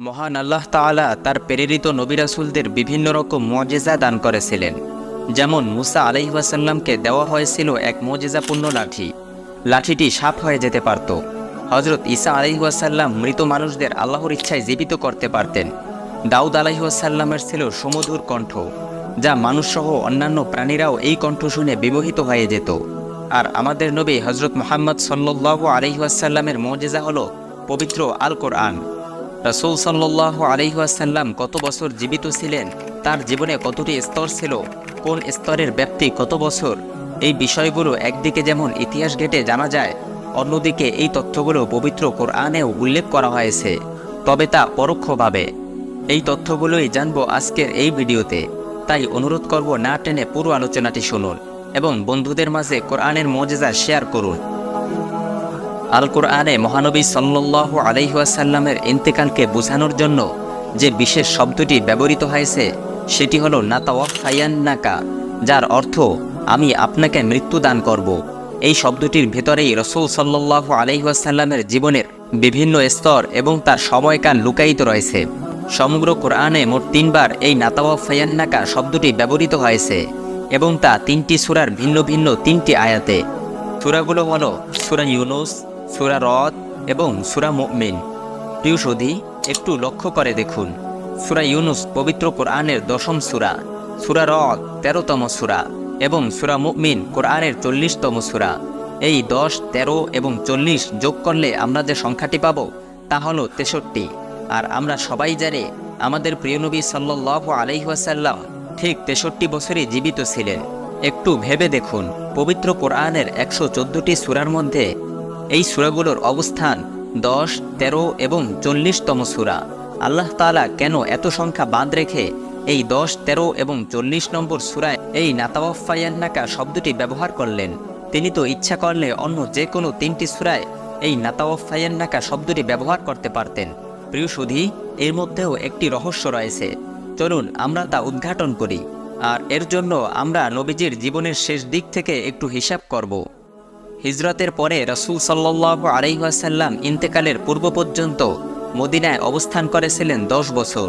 মহান আল্লাহ তাআলা তার প্রেরিত নবিরাসুলদের বিভিন্ন রকম মজেজা দান করেছিলেন। যেমন মুসা আলাইহাসাল্লামকে দেওয়া হয়েছিল এক মজেজাপূর্ণ লাঠি। লাঠিটি সাপ হয়ে যেতে পারত। হজরত ঈসা আলাইহাসাল্লাম মৃত মানুষদের আল্লাহর ইচ্ছায় জীবিত করতে পারতেন। দাউদ আলাইহাসাল্লামের ছিল সমধুর কণ্ঠ, যা মানুষসহ অন্যান্য প্রাণীরাও এই কণ্ঠ শুনে বিমোহিত হয়ে যেত। আর আমাদের নবী হজরত মোহাম্মদ সাল্লাহ আলহিহাসাল্লামের মজেজা হল পবিত্র আল কোরআন রসুল সাল্লাহ আলহিহাসাল্লাম কত বছর জীবিত ছিলেন? তার জীবনে কতটি স্তর ছিল? কোন স্তরের ব্যাপ্তি কত বছর? এই বিষয়গুলো একদিকে যেমন ইতিহাস ঘেটে জানা যায়, অন্যদিকে এই তথ্যগুলো পবিত্র কোরআনেও উল্লেখ করা হয়েছে। তবে তা পরোক্ষভাবে। এই তথ্যগুলোই জানব আজকের এই ভিডিওতে। তাই অনুরোধ করব না টেনে পুরো আলোচনাটি শুনুন এবং বন্ধুদের মাঝে কোরআনের মজেজা শেয়ার করুন। আল কোরআনে মহানবী সাল্লাহ আলহিহাসাল্লামের ইন্তেকালকে বোঝানোর জন্য যে বিশেষ শব্দটি ব্যবহৃত হয়েছে, সেটি হলো নাকা যার অর্থ, আমি আপনাকে মৃত্যু দান করব। এই শব্দটির ভেতরেই রসুল সাল্লাহ আলহিহাসাল্লামের জীবনের বিভিন্ন স্তর এবং তার সময়কাল লুকায়িত রয়েছে। সমগ্র কোরআনে মোট তিনবার এই নাতাওয়াফায়ান্নাকা শব্দটি ব্যবহৃত হয়েছে এবং তা তিনটি সুরার ভিন্ন ভিন্ন তিনটি আয়াতে। সুরাগুলো হলো সুরা ইউনুস সুরা রদ এবং সুরা মুমিন। প্রিয় সধি, একটু লক্ষ্য করে দেখুন। সুরা ইউনুস পবিত্র কোরআনের দশম সুরা সুরা রদ তেরোতম সুরা এবং সুরা মুমিন কোরআনের চল্লিশতম সুরা। এই দশ, তেরো এবং চল্লিশ যোগ করলে আমরা যে সংখ্যাটি পাব তা হলো তেষট্টি। আর আমরা সবাই জানি, আমাদের প্রিয় নবী সাল্লাহ আলহিহাসাল্লাম ঠিক তেষট্টি বছরই জীবিত ছিলেন। একটু ভেবে দেখুন, পবিত্র কোরআনের একশো চোদ্দোটি সুরার মধ্যে এই সুরাগুলোর অবস্থান দশ, তেরো এবং চল্লিশতম সুরা। আল্লাহ তালা কেন এত সংখ্যা বাদ রেখে এই দশ, তেরো এবং চল্লিশ নম্বর সুরায় এই নাতাওয়াফায়ান্নাকা শব্দটি ব্যবহার করলেন? তিনি তো ইচ্ছা করলে অন্য যে কোনো তিনটি সুরায় এই নাতাওয়াফায়ান্নাকা শব্দটি ব্যবহার করতে পারতেন। প্রিয় সুধী, এর মধ্যেও একটি রহস্য রয়েছে। চলুন আমরা তা উদ্ঘাটন করি। আর এর জন্য আমরা নবীজির জীবনের শেষ দিক থেকে একটু হিসাব করব। হিজরতের পরে রসুল সাল্লাহ আলাইহাসাল্লাম ইন্তেকালের পূর্ব পর্যন্ত মদিনায় অবস্থান করেছিলেন দশ বছর।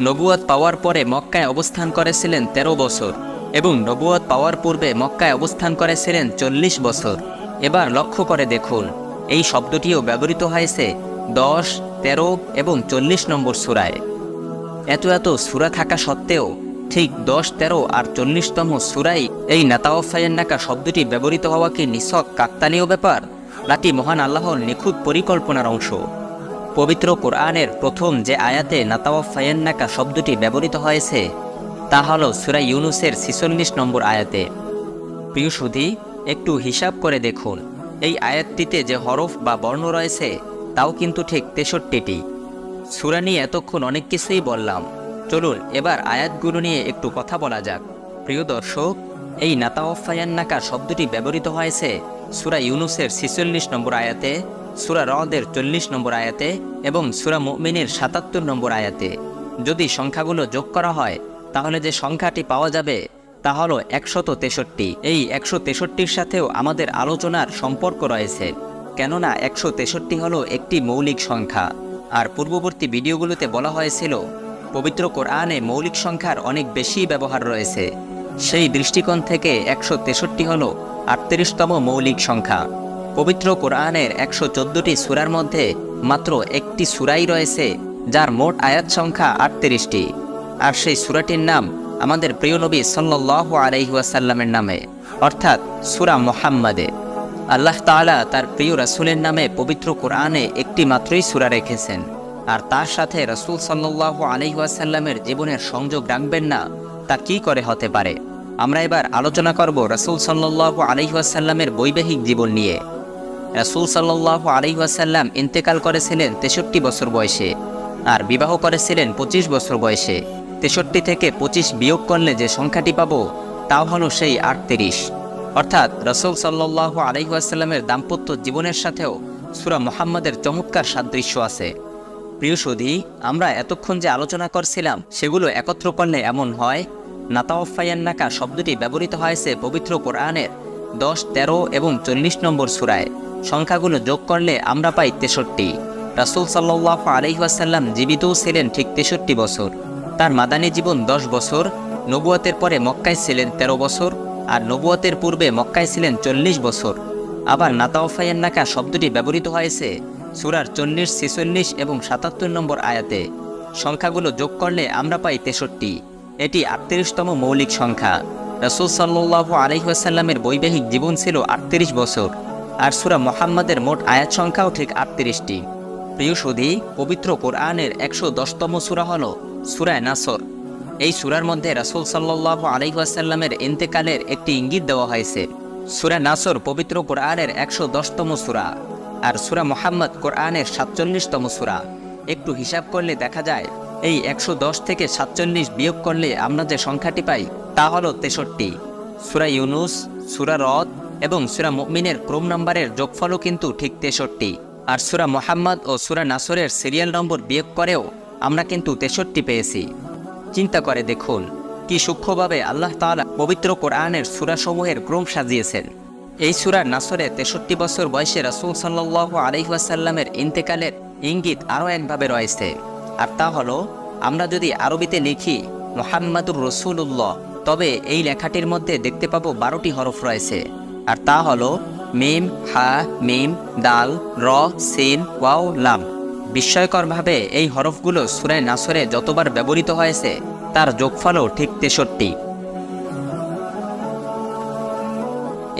নবুয়াত পাওয়ার পরে মক্কায় অবস্থান করেছিলেন ১৩ বছর এবং নবুয়াত পাওয়ার পূর্বে মক্কায় অবস্থান করেছিলেন চল্লিশ বছর। এবার লক্ষ্য করে দেখুন, এই শব্দটিও ব্যবহৃত হয়েছে দশ, তেরো এবং চল্লিশ নম্বর সুরায়। এত এত সুরা থাকা সত্ত্বেও ঠিক দশ, তেরো আর চল্লিশতম সুরাই এই নাতাওফায়ান্নাকা শব্দটি ব্যবহৃত হওয়া কি নিছক কাকতালীয় ব্যাপার, নাকি মহান আল্লাহর নিখুঁত পরিকল্পনার অংশ? পবিত্র কোরআনের প্রথম যে আয়াতে নাতাওয়াফায়ান্নাকা শব্দটি ব্যবহৃত হয়েছে, তা হল সুরা ইউনুসের ছিচল্লিশ নম্বর আয়াতে। প্রিয় সুধী, একটু হিসাব করে দেখুন, এই আয়াতটিতে যে হরফ বা বর্ণ রয়েছে, তাও কিন্তু ঠিক তেষট্টিটি। সুরা নিয়ে এতক্ষণ অনেক কিছুই বললাম। চলুন, এবার আয়াতগুলো নিয়ে একটু কথা বলা যাক। প্রিয় দর্শক, এই নাতাওফায়ান্নাকা শব্দটি ব্যবহৃত হয়েছে সুরা ইউনুসের ছিচল্লিশ নম্বর আয়াতে, সুরা রদের চল্লিশ নম্বর আয়াতে এবং সুরা মুমিনের সাতাত্তর নম্বর আয়াতে। যদি সংখ্যাগুলো যোগ করা হয়, তাহলে যে সংখ্যাটি পাওয়া যাবে, তা হলো একশত তেষট্টি। এই একশো তেষট্টির সাথেও আমাদের আলোচনার সম্পর্ক রয়েছে, কেননা একশো তেষট্টি হলো একটি মৌলিক সংখ্যা। আর পূর্ববর্তী ভিডিওগুলোতে বলা হয়েছিল পবিত্র কোরআনে মৌলিক সংখ্যার অনেক বেশি ব্যবহার রয়েছে। সেই দৃষ্টিকোণ থেকে একশো তেষট্টি হল আটত্রিশতম মৌলিক সংখ্যা। পবিত্র কোরআনের একশো চোদ্দোটি সুরার মধ্যে মাত্র একটি সুরাই রয়েছে, যার মোট আয়াত সংখ্যা আটত্রিশটি। আর সেই সুরাটির নাম আমাদের প্রিয় নবী সাল্লাহ আলহিহাসাল্লামের নামে, অর্থাৎ সুরা মোহাম্মদে। আল্লাহ তাআলা তার প্রিয় রাসূলের নামে পবিত্র কোরআনে একটি মাত্রই সূরা রেখেছেন। আর তার সাথে রাসূল সাল্লাল্লাহু আলাইহি ওয়াসাল্লামের জীবনের সংযোগ রাখবেন না, তা কি করে হতে পারে? আমরা এবার আলোচনা করব রাসূল সাল্লাল্লাহু আলাইহি ওয়াসাল্লামের বৈবাহিক জীবন নিয়ে। রাসূল সাল্লাল্লাহু আলাইহি ওয়াসাল্লাম ইন্তেকাল করেছিলেন তেষট্টি বছর বয়সে আর বিবাহ করেছিলেন পঁচিশ বছর বয়সে। তেষট্টি থেকে পঁচিশ বিয়োগ করলে যে সংখ্যাটি পাব, তাও হলো সেই আটত্রিশ। অর্থাৎ রসুল সাল্লাহ আলহিহাস্লামের দাম্পত্য জীবনের সাথেও সুরা মোহাম্মদের চমৎকার সাদৃশ্য আছে। প্রিয় সুধী, আমরা এতক্ষণ যে আলোচনা করছিলাম, সেগুলো একত্র করলে এমন হয়? নাতাওফায়ান্নাকা শব্দটি ব্যবহৃত হয়েছে পবিত্র কোরআনের দশ, তেরো এবং চল্লিশ নম্বর সুরায়। সংখ্যাগুলো যোগ করলে আমরা পাই তেষট্টি। রাসুল সাল্লাহ আলহিহাসাল্লাম জীবিতও ছিলেন ঠিক তেষট্টি বছর। তার মাদানী জীবন দশ বছর, নবুয়াতের পরে মক্কায় ছিলেন ১৩ বছর, আর নবুয়াতের পূর্বে মক্কায় ছিলেন চল্লিশ বছর। আবার নাকা শব্দটি ব্যবহৃত হয়েছে সুরার চল্লিশ, ছেচল্লিশ এবং সাতাত্তর নম্বর আয়াতে, সংখ্যাগুলো যোগ করলে আমরা পাই তেষট্টি। এটি আটত্রিশতম মৌলিক সংখ্যা। রসুল সাল্লাহ আলহিহাসাল্লামের বৈবাহিক জীবন ছিল আটত্রিশ বছর, আর সুরা মোহাম্মদের মোট আয়াত সংখ্যাও ঠিক আটত্রিশটি। প্রিয় সুধী, পবিত্র কোরআনের একশো দশতম সুরা হল সুরায় নাসর। এই সুরার মধ্যে রাসুল সাল্লাহ আলহিহাসাল্লামের ইন্তেকালের একটি ইঙ্গিত দেওয়া হয়েছে। সুরা নাসর পবিত্র কোরআনের একশো দশতম সুরা। আর সুরা মোহাম্মদ কোরআনের সাতচল্লিশতম সুরা। একটু হিসাব করলে দেখা যায়, এই একশো দশ থেকে সাতচল্লিশ বিয়োগ করলে আমরা যে সংখ্যাটি পাই, তা হলো তেষট্টি। সুরা ইউনুস, সুরা রদ এবং সুরা মুমিনের ক্রম নম্বরের যোগফলও কিন্তু ঠিক তেষট্টি। আর সুরা মোহাম্মদ ও সুরা নাসরের সিরিয়াল নম্বর বিয়োগ করেও আমরা কিন্তু তেষট্টি পেয়েছি। চিন্তা করে দেখুন, কি সূক্ষ্মভাবে আল্লাহ তাআলা পবিত্র কোরআনের সুরাসমূহের ক্রম সাজিয়েছেন। এই সুরার নাসরে তেষট্টি বছর বয়সে রাসুল সাল্লাহ আলহিহাসাল্লামের ইন্তেকালের ইঙ্গিত আরও একভাবে রয়েছে। আর তা হলো, আমরা যদি আরবিতে লিখি মোহাম্মদুর রসুল্লাহ তবে এই লেখাটির মধ্যে দেখতে পাবো বারোটি হরফ রয়েছে। আর তা হলো মিম, হা, মিম, দাল, র, সিন, ওয়াও, লাম। বিস্ময়করভাবে এই হরফগুলো সুরায় নাসরে যতবার ব্যবহৃত হয়েছে, তার যোগফলও ঠিক তেষট্টি।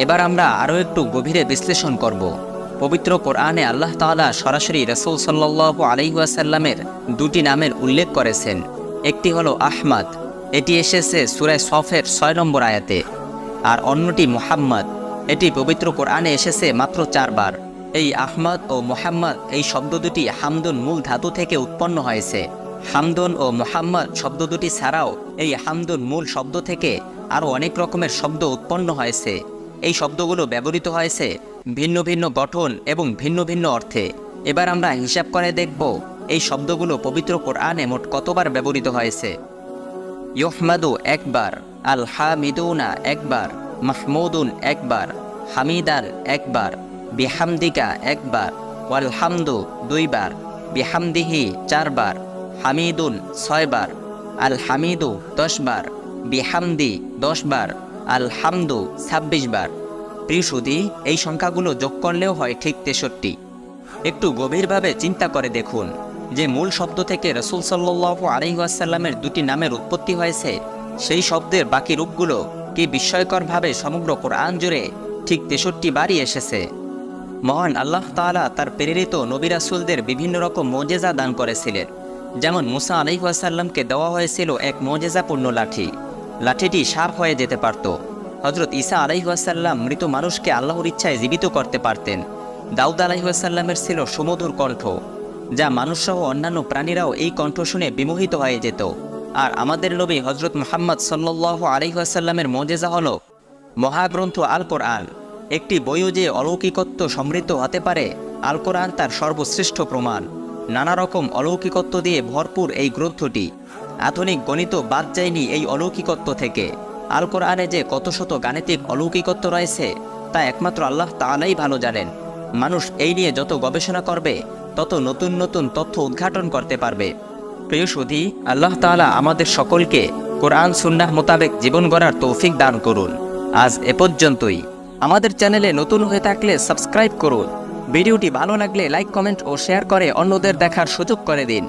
এবার আমরা আরও একটু গভীরে বিশ্লেষণ করব। পবিত্র কোরআনে আল্লাহ তাআলা সরাসরি রসুল সাল্লাহ আলহিহাসাল্লামের দুটি নামের উল্লেখ করেছেন। একটি হলো আহমাদ, এটি এসেছে সুরায় সফের ছয় নম্বর আয়াতে। আর অন্যটি মুহাম্মদ, এটি পবিত্র কোরআনে এসেছে মাত্র চারবার। এই আহমদ ও মোহাম্মদ এই শব্দ দুটি হামদুন মূল ধাতু থেকে উৎপন্ন হয়েছে। হামদুন ও মোহাম্মদ শব্দ দুটি ছাড়াও এই হামদুন মূল শব্দ থেকে আরও অনেক রকমের শব্দ উৎপন্ন হয়েছে। এই শব্দগুলো ব্যবহৃত হয়েছে ভিন্ন ভিন্ন গঠন এবং ভিন্ন ভিন্ন অর্থে। এবার আমরা হিসাব করে দেখব, এই শব্দগুলো পবিত্র কোরআনে মোট কতবার ব্যবহৃত হয়েছে ইহমাদু একবার আল হামিদুনা একবার, মাহমুদুন একবার, হামিদান একবার, বিহামদিকা একবার, ওয়ালহামদু দুইবার, বিহামদিহি চারবার, হামিদুন ছয়বার আল হামিদু দশবার, বিহামদি দশবার আল হামদু ছাব্বিশ বার। প্রিয়সুদি এই সংখ্যাগুলো যোগ করলেও হয় ঠিক তেষট্টি। একটু গভীরভাবে চিন্তা করে দেখুন যে মূল শব্দ থেকে রসুল সাল্লাহ আলহিহাসাল্লামের দুটি নামের উৎপত্তি হয়েছে। সেই শব্দের বাকি রূপগুলো কি বিস্ময়করভাবে সমগ্র কোরআন জুড়ে ঠিক তেষট্টি বারই এসেছে? মহান আল্লাহ তাআলা তার প্রেরিত নবিরাসুলদের বিভিন্ন রকম মোজেজা দান করেছিলেন। যেমন মুসা আলহিহাসাল্লামকে দেওয়া হয়েছিল এক মোজেজাপূর্ণ লাঠি। লাঠিটি সাপ হয়ে যেতে পারত। হজরত ঈসা আলাইহাসাল্লাম মৃত মানুষকে আল্লাহর ইচ্ছায় জীবিত করতে পারতেন। দাউদ আলাইহাসাল্লামের ছিল সুমধুর কণ্ঠ, যা মানুষসহ অন্যান্য প্রাণীরাও এই কণ্ঠ শুনে বিমোহিত হয়ে যেত। আর আমাদের নবী হজরত মোহাম্মদ সাল্লাহ আলাইহাসাল্লামের মজেজা হল, মহাগ্রন্থ আল একটি বইও যে অলৌকিকত্ব সমৃদ্ধ হতে পারে আল কোরআন তার সর্বশ্রেষ্ঠ প্রমাণ। নানা রকম অলৌকিকত্ব দিয়ে ভরপুর এই গ্রন্থটি। আধুনিক গণিত বাদ যায়নি এই অলৌকিকত্ব থেকে। আল কোরআনে যে কত শত গাণিতিক অলৌকিকত্ব রয়েছে, তা একমাত্র আল্লাহ তাআলাই ভালো জানেন। মানুষ এই নিয়ে যত গবেষণা করবে, তত নতুন নতুন তথ্য উদ্ঘাটন করতে পারবে। প্রিয় সুধী, আল্লাহ তাআলা আমাদের সকলকে কোরআন সুন্নাহ মোতাবেক জীবন গড়ার তৌফিক দান করুন। আজ এ পর্যন্তই। আমাদের চ্যানেলে নতুন হয়ে থাকলে সাবস্ক্রাইব করুন। ভিডিওটি ভালো লাগলে লাইক, কমেন্ট ও শেয়ার করে অন্যদের দেখার সুযোগ করে দিন।